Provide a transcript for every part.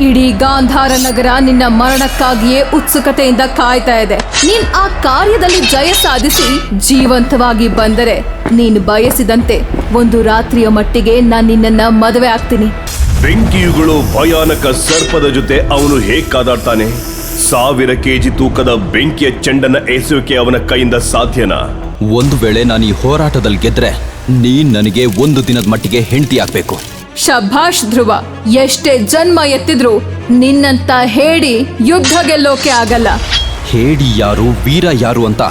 ಇಡೀ ಗಾಂಧಾರ ನಗರ ನಿನ್ನ ಮರಣಕ್ಕಾಗಿಯೇ ಉತ್ಸುಕತೆಯಿಂದ ಕಾಯ್ತಾ ಇದೆ. ನೀನ್ ಆ ಕಾರ್ಯದಲ್ಲಿ ಜಯ ಸಾಧಿಸಿ ಜೀವಂತವಾಗಿ ಬಂದರೆ ನೀನು ಬಯಸಿದಂತೆ ಒಂದು ರಾತ್ರಿಯ ಮಟ್ಟಿಗೆ ನಾನು ನಿನ್ನನ್ನ ಮದುವೆ ಆಗ್ತೀನಿ. ಬೆಂಕಿಯುಗಳು ಭಯಾನಕ ಸರ್ಪದ ಜೊತೆ ಅವನು ಹೇಗ್ ಕಾದಾಡ್ತಾನೆ? ಸಾವಿರ ಕೆಜಿ ತೂಕದ ಬೆಂಕಿಯ ಚೆಂಡನ್ನ ಎಸೆಯೋಕೆ ಅವನ ಕೈಯಿಂದ ಸಾಧ್ಯನಾ? ಒಂದು ವೇಳೆ ನಾನು ಈ ಹೋರಾಟದಲ್ಲಿ ಗೆದ್ರೆ ನೀನ್ ನನಗೆ ಒಂದು ದಿನದ ಮಟ್ಟಿಗೆ ಹೆಂಡತಿ ಆಗ್ಬೇಕು. ಶಭಾಷ್ ಧ್ರುವ ಎಷ್ಟೇ ಜನ್ಮ ಎತ್ತಿದ್ರು ನಿನ್ನಂತ ಹೇಳಿ ಯುದ್ಧ ಗೆಲ್ಲೋಕೆ ಆಗಲ್ಲ. ಹೇಡಿ ಯಾರು ವೀರ ಯಾರು ಅಂತ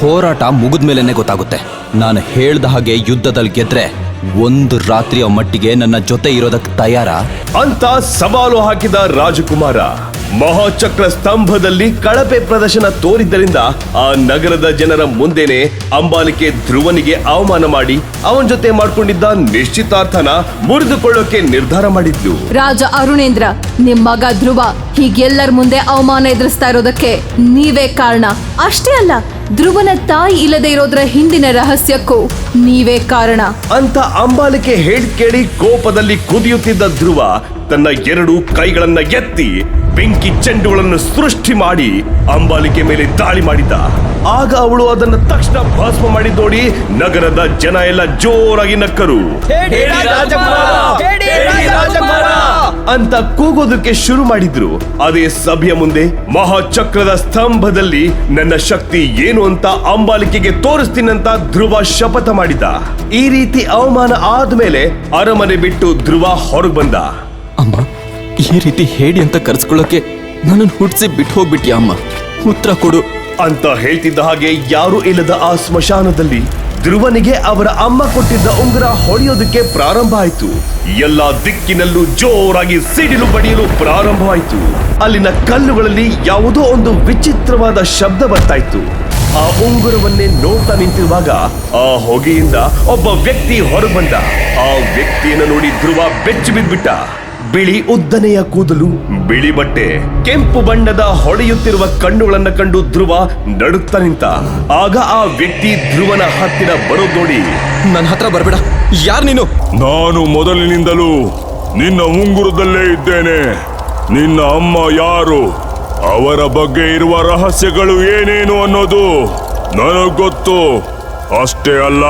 ಹೋರಾಟ ಮುಗಿದ್ಮೇಲೆನೆ ಗೊತ್ತಾಗುತ್ತೆ. ನಾನು ಹೇಳ್ದ ಹಾಗೆ ಯುದ್ಧದಲ್ಲಿ ಗೆದ್ರೆ ಒಂದು ರಾತ್ರಿಯ ಮಟ್ಟಿಗೆ ನನ್ನ ಜೊತೆ ಇರೋದಕ್ಕೆ ತಯಾರ? ಅಂತ ಸವಾಲು ಹಾಕಿದ ರಾಜಕುಮಾರ. ಮಹಾಚಕ್ರ ಸ್ತಂಭದಲ್ಲಿ ಕಳಪೆ ಪ್ರದರ್ಶನ ತೋರಿದ್ದರಿಂದ ಆ ನಗರದ ಜನರ ಮುಂದೆನೆ ಅಂಬಾಲಿಕೆ ಧ್ರುವನಿಗೆ ಅವಮಾನ ಮಾಡಿ ಅವನ ಜೊತೆ ಮಾಡ್ಕೊಂಡಿದ್ದ ನಿಶ್ಚಿತಾರ್ಥನ ಮುರಿದುಕೊಳ್ಳೋಕೆ ನಿರ್ಧಾರ ಮಾಡಿದ್ದು ರಾಜ ಅರುಣೇಂದ್ರ ನಿಮ್ಮ ಮಗ ಧ್ರುವ ಹೀಗೆಲ್ಲರ ಮುಂದೆ ಅವಮಾನ ಎದುರಿಸ್ತಾ ಇರೋದಕ್ಕೆ ನೀವೇ ಕಾರಣ. ಅಷ್ಟೇ ಅಲ್ಲ ಧ್ರುವನ ತಾಯಿ ಇಲ್ಲದೆ ಇರೋದ್ರ ಹಿಂದಿನ ರಹಸ್ಯಕ್ಕೂ ನೀವೇ ಕಾರಣ. ಅಂತ ಅಂಬಾಲಿಕೆ ಹೇಳ್ ಕೇಳಿ ಕೋಪದಲ್ಲಿ ಕುದಿಯುತ್ತಿದ್ದ ಧ್ರುವ ತನ್ನ ಎರಡು ಕೈಗಳನ್ನ ಎತ್ತಿ ಬೆಂಕಿ ಚೆಂಡುಗಳನ್ನು ಸೃಷ್ಟಿ ಮಾಡಿ ಅಂಬಾಲಿಕೆ ಮೇಲೆ ದಾಳಿ ಮಾಡಿದ್ದ ಆಗ ಅವಳು ಅದನ್ನ ತಕ್ಷಣ ಭಸ್ಮ ಮಾಡಿ ನೋಡಿ ನಗರದ ಜನ ಎಲ್ಲ ಜೋರಾಗಿ ನಕ್ಕರು. ಅಂತ ಕೂಗೋದಕ್ಕೆ ಶುರು ಮಾಡಿದ್ರು. ಅದೇ ಸಭೆಯ ಮುಂದೆ ಮಹಾಚಕ್ರದ ಸ್ತಂಭದಲ್ಲಿ ನನ್ನ ಶಕ್ತಿ ಏನು ಅಂತ ಅಂಬಾಲಿಕೆಗೆ ತೋರಿಸ್ತೀನಂತ ಧ್ರುವ ಶಪಥ ಮಾಡಿದ. ಈ ರೀತಿ ಅವಮಾನ ಆದ್ಮೇಲೆ ಅರಮನೆ ಬಿಟ್ಟು ಧ್ರುವ ಹೊರಗ್ ಬಂದ. ಅಮ್ಮ ಈ ರೀತಿ ಹೇಳಿ ಅಂತ ಕರೆಸ್ಕೊಳ್ಳೋಕೆ ನನ್ನನ್ನು ಹುಟ್ಟಿಸಿ ಬಿಟ್ಟು ಹೋಗ್ಬಿಟ್ಯಾ ಅಮ್ಮ? ಉತ್ತರ ಕೊಡು. ಅಂತ ಹೇಳ್ತಿದ್ದ ಹಾಗೆ ಯಾರು ಇಲ್ಲದ ಆ ಸ್ಮಶಾನದಲ್ಲಿ ಧ್ರುವನಿಗೆ ಅವರ ಅಮ್ಮ ಕೊಟ್ಟಿದ್ದ ಉಂಗುರ ಹೊಡೆಯೋದಕ್ಕೆ ಪ್ರಾರಂಭ ಆಯಿತು. ಎಲ್ಲ ದಿಕ್ಕಿನಲ್ಲೂ ಜೋರಾಗಿ ಸಿಡಿಲು ಬಡಿಯಲು ಪ್ರಾರಂಭವಾಯಿತು ಅಲ್ಲಿನ ಕಲ್ಲುಗಳಲ್ಲಿ ಯಾವುದೋ ಒಂದು ವಿಚಿತ್ರವಾದ ಶಬ್ದ ಬರ್ತಾಯಿತ್ತು ಆ ಉಂಗುರವನ್ನೇ ನೋಡ್ತಾ ನಿಂತಿರುವಾಗ ಆ ಹೊಗೆಯಿಂದ ಒಬ್ಬ ವ್ಯಕ್ತಿ ಹೊರಬಂದ. ಆ ವ್ಯಕ್ತಿಯನ್ನು ನೋಡಿ ಧ್ರುವ ಬೆಚ್ಚಿ ಬಿದ್ಬಿಟ್ಟ. ಬಿಳಿ ಉದ್ದನೆಯ ಕೂದಲು ಬಿಳಿ ಬಟ್ಟೆ ಕೆಂಪು ಬಣ್ಣದ ಹೊಳೆಯುತ್ತಿರುವ ಕಣ್ಣುಗಳನ್ನು ಕಂಡು ಧ್ರುವ ನಡುತ್ತಾ ನಿಂತ. ಆಗ ಆ ವ್ಯಕ್ತಿ ಧ್ರುವನ ಹತ್ತಿರ ಬರೋದ್ ನೋಡಿ. ನನ್ನ ಹತ್ರ ಬರಬೇಡ. ಯಾರು ನೀನು? ನಾನು ಮೊದಲಿನಿಂದಲೂ ನಿನ್ನ ಉಂಗುರದಲ್ಲೇ ಇದ್ದೇನೆ. ನಿನ್ನ ಅಮ್ಮ ಯಾರು? ಅವರ ಬಗ್ಗೆ ಇರುವ ರಹಸ್ಯಗಳು ಏನೇನು ಅನ್ನೋದು ನನಗೆ ಗೊತ್ತು. ಅಷ್ಟೇ ಅಲ್ಲ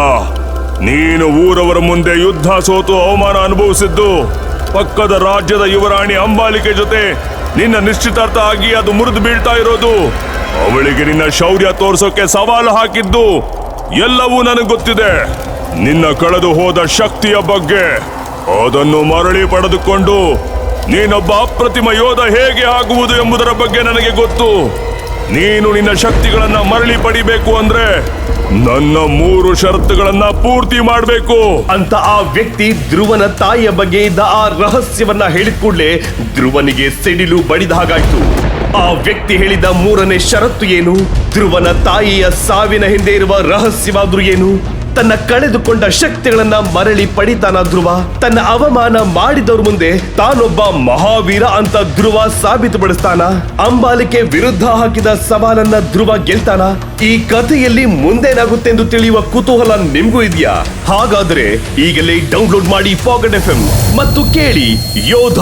ನೀನು ಊರವರ ಮುಂದೆ ಯುದ್ಧ ಸೋತು ಅವಮಾನ ಅನುಭವಿಸಿದ್ದು ಪಕ್ಕದ ರಾಜ್ಯದ ಯುವರಾಣಿ ಅಂಬಾಲಿಕೆ ಜೊತೆ ನಿನ್ನ ನಿಶ್ಚಿತಾರ್ಥ ಆಗಿ ಅದು ಮುರಿದು ಬೀಳ್ತಾ ಇರೋದು. ಅವಳಿಗೆ ನಿನ್ನ ಶೌರ್ಯ ತೋರಿಸೋಕೆ ಸವಾಲು ಹಾಕಿದ್ದು ಎಲ್ಲವೂ ನನಗೆ ಗೊತ್ತಿದೆ. ನಿನ್ನ ಕಳೆದು ಹೋದ ಶಕ್ತಿಯ ಬಗ್ಗೆ. ಅದನ್ನು ಮರಳಿ ಪಡೆದುಕೊಂಡು ನೀನೊಬ್ಬ ಅಪ್ರತಿಮ ಯೋಧ ಹೇಗೆ ಆಗುವುದು ಎಂಬುದರ ಬಗ್ಗೆ ನನಗೆ ಗೊತ್ತು. ನೀನು ನಿನ್ನ ಶಕ್ತಿಗಳನ್ನ ಮರಳಿ ಪಡಿಬೇಕು ಅಂದ್ರೆ ನನ್ನ ಮೂರು ಷರತ್ತುಗಳನ್ನ ಪೂರ್ತಿ ಮಾಡಬೇಕು. ಅಂತ ಆ ವ್ಯಕ್ತಿ ಧ್ರುವನ ತಾಯಿಯ ಬಗ್ಗೆ ಇದ್ದ ಆ ರಹಸ್ಯವನ್ನ ಹೇಳಿದ ಧ್ರುವನಿಗೆ ಸಿಡಿಲು ಬಡಿದ ಹಾಗಾಯ್ತು. ಆ ವ್ಯಕ್ತಿ ಹೇಳಿದ ಮೂರನೇ ಷರತ್ತು ಏನು? ಧ್ರುವನ ತಾಯಿಯ ಸಾವಿನ ಹಿಂದೆ ಇರುವ ರಹಸ್ಯವಾದ್ರೂ ಏನು? ತನ್ನ ಕಳೆದುಕೊಂಡ ಶಕ್ತಿಗಳನ್ನ ಮರಳಿ ಪಡಿತಾನ ಧ್ರುವ. ತನ್ನ ಅವಮಾನ ಮಾಡಿದವ್ರ ಮುಂದೆ ತಾನೊಬ್ಬ ಮಹಾವೀರ ಅಂತ ಧ್ರುವ ಸಾಬೀತುಪಡಿಸ್ತಾನ. ಅಂಬಾಲಿಕೆ ವಿರುದ್ಧ ಹಾಕಿದ ಸವಾಲನ್ನ ಧ್ರುವ ಗೆಲ್ತಾನ. ಈ ಕಥೆಯಲ್ಲಿ ಮುಂದೇನಾಗುತ್ತೆಂದು ತಿಳಿಯುವ ಕುತೂಹಲ ನಿಮ್ಗೂ ಇದೆಯಾ? ಹಾಗಾದ್ರೆ ಈಗಲೇ ಡೌನ್ಲೋಡ್ ಮಾಡಿ ಪಾಕೆಟ್ ಎಫ್ ಮತ್ತು ಕೇಳಿ ಯೋಧ.